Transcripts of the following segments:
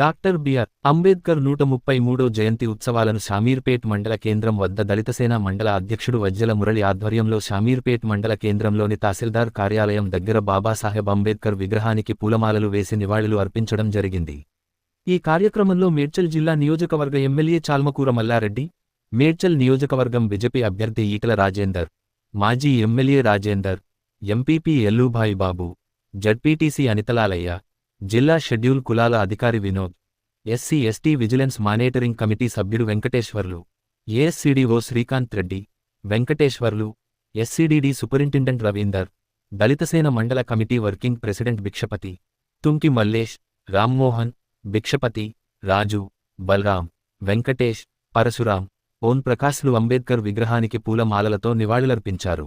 Doctor BR Ambedkar నూట ముప్పై మూడో జయంతి ఉత్సవాలను షామీర్పేట్ మండల కేంద్రం వద్ద దళితసేన మండల అధ్యక్షుడు వజ్జల మురళి ఆధ్వర్యంలో షామీర్పేట్ మండల కేంద్రంలోని తహసీల్దార్ కార్యాలయం దగ్గర బాబాసాహెబ్ అంబేద్కర్ విగ్రహానికి పూలమాలలు వేసి నివాళులు అర్పించడం జరిగింది. ఈ కార్యక్రమంలో మేడ్చల్ జిల్లా నియోజకవర్గ ఎమ్మెల్యే చాల్మకూర మల్లారెడ్డి మేడ్చల్ నియోజకవర్గం బీజేపీ అభ్యర్థి ఈటల రాజేందర్ మాజీ MLA Rajender MPP Ellubhai Babu ZPTC Anithalalaiah జిల్లా షెడ్యూల్ కులాల అధికారి Vinod SC ST vigilance monitoring committee సభ్యుడు Venkateswarlu ASCDO Srikanth Reddy Venkateswarlu SCDD superintendent Ravinder Dalitsena మండల committee working president Bhikshapathi Tunki Mallesh Rammohan Bhikshapathi Raju Balaram Venkatesh Parasuram Om ప్రకాశ్లు Ambedkar విగ్రహానికి పూలమాలలతో నివాళులర్పించారు.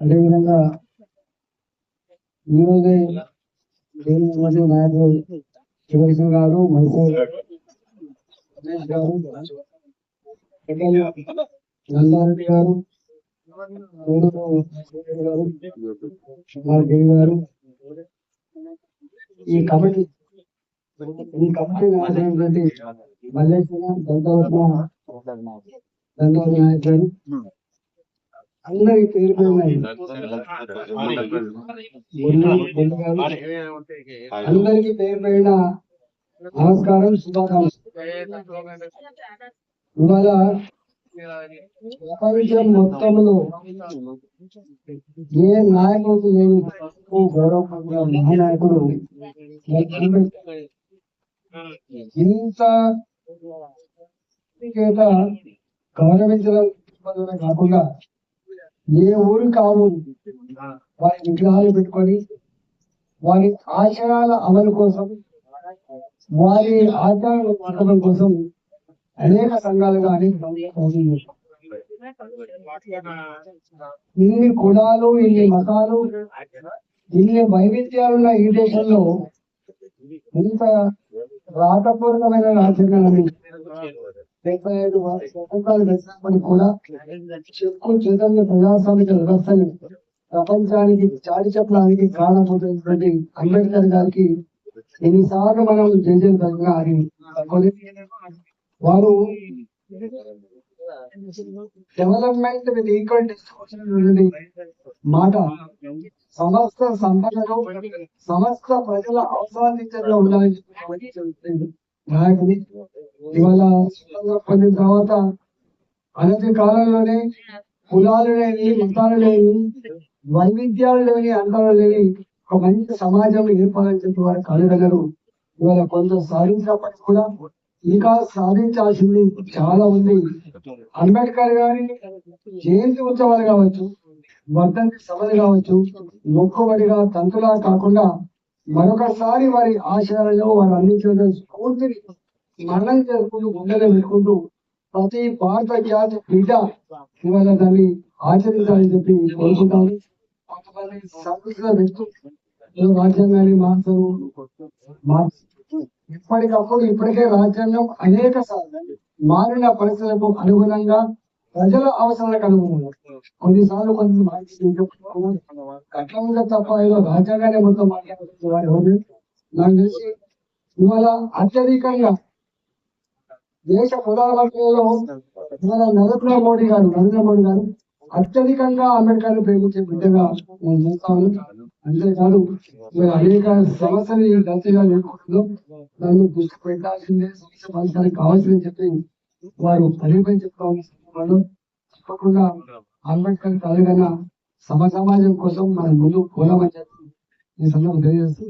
అదేవిధంగా ఈరోజే దేని నాయకులు శివకృష్ణ గారు మైసూర్ రమేష్ గారు నందారెడ్డి గారు కుమార్ దేవి గారు. ఈ కమిటీ ఈ కమిటీ నాయకులైనటువంటి మల్లేశ్వర దంతవత్మ దంతవత్మ నాయక్ అందరి పేరు అందరికీ పేరు పేరున నమస్కారం శుభాకాంక్షలు. ఇవాళ ప్రపంచం మొత్తంలో ఏ నాయకుడు లేని గౌరవ మహానాయకుడు. ఇంత గౌరవించడం కాకుండా ఏ ఊరు కాదు. వారి విగ్రహాలు పెట్టుకొని వారి ఆచారాల అమలు కోసం వారి ఆచారాల మార్గం కోసం అనేక సంఘాలు కానీ ఇన్ని కులాలు ఇన్ని మతాలు ఇన్ని వైవిధ్యాలున్న ఈ దేశంలో ఇంత రాతపూర్వకమైన రాజ్యాంగాన్ని డెబ్బై ఐదు సంవత్సరాలు పెట్టినప్పటికీ కూడా చెక్కు చైతన్య ప్రజాస్వామిక వ్యవస్థని. ప్రపంచానికి చాటి చెప్పడానికి కారణమవుతున్నటువంటి అంబేద్కర్ గారికి ఎన్నిసార్లు మనం జయజయంతంగా అది కొని వారు డెవలప్మెంట్ విత్ ఈక్వల్ డిస్ట్రిబ్యూషన్ మాట. సమస్త సంపదలు సమస్త ప్రజల అవసరాలు ఉండాలని చెప్పి నాయకుడు ఇవాళ పొందిన తర్వాత అనతి కాలంలోనే కులాలు లేని మతాలు లేని వైవిధ్యాలు లేని అంతాలు లేని ఒక మంచి సమాజం ఏర్పాలని చెప్పి వారు కలగలరు ఇవాళ కొంత సాధించినప్పటికీ కూడా ఇంకా సాధించాల్సింది చాలా ఉంది అంబేద్కర్ గారి జయంతి ఉత్సవాలు కావచ్చు వర్ధంతి సభలు కావచ్చు మొక్కుబడిగా తంతులా కాకుండా మరొకసారి వారి ఆశయాలలో వారు అందించిన స్ఫూర్తిని మరణం చేసుకుంటూ గుండెలో పెట్టుకుంటూ ప్రతి భారత జాతి బిడ్డ ఇవాళ దాన్ని ఆచరించాలని చెప్పి కోరుకుంటాను కొంతమంది సంస్కృతిలో వ్యక్తులు రాజ్యాంగాన్ని మార్చరు. ఇప్పటికప్పుడు ఇప్పటికే రాజ్యాంగం అనేక సార్లు మారిన పరిస్థితులకు అనుగుణంగా ప్రజల అవసరాలకు అనుగుణంగా కొన్నిసార్లు కొన్ని మార్చి అట్లా ఉంటే తప్ప ఏదో రాజ్యాంగాన్ని మొత్తం మాట్లాడుతున్నారు. నాకు తెలిసి ఇవాళ అత్యధికంగా దేశ ప్రధానమంత్రిలో ఇవాళ నరేంద్ర మోడీ గారు నరేంద్ర మోడీ గారు అత్యధికంగా అంబేద్కర్ ప్రేమించే బిడ్డగా నేను చూస్తాను అంతేకాదు మరి అనేక సమస్యలు ఈ నేర్చుకుంటున్నాం దాన్ని దృష్టి పెట్టాల్సిందే సమస్య పరిష్కారం కావాల్సిందని చెప్పి వారు పదే చెప్తాను తప్పకుండా అంబేద్కర్ కలిగిన సమ సమాజం కోసం మనం ముందు పోదామని చెప్పి ఈ సందర్భం తెలియజేస్తూ